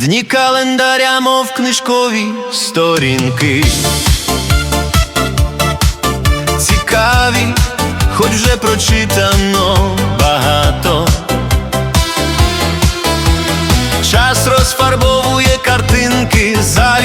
Дні календаря, мов книжкові сторінки. Цікаві, хоч вже прочитано багато. Час розфарбовує картинки залюбки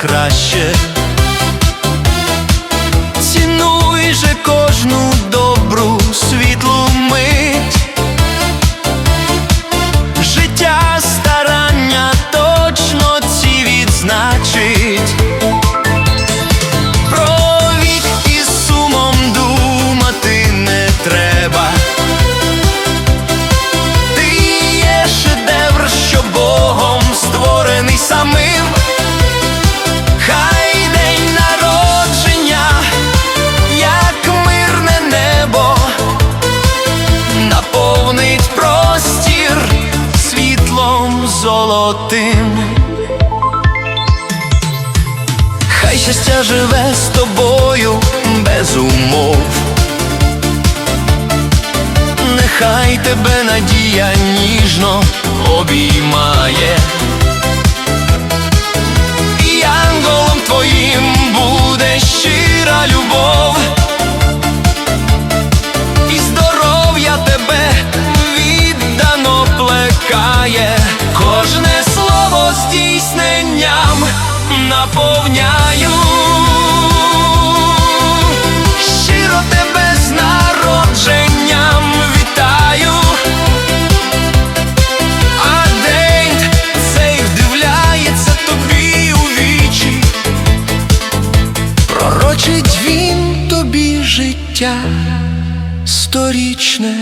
краще. Цінуй же кожну золотим. Хай щастя живе з тобою без умов. Нехай тебе надія ніжно обіймає. Наповняю. Щиро тебе з народженням вітаю. А день цей вдивляється тобі у вічі, пророчить він тобі життя сторічне.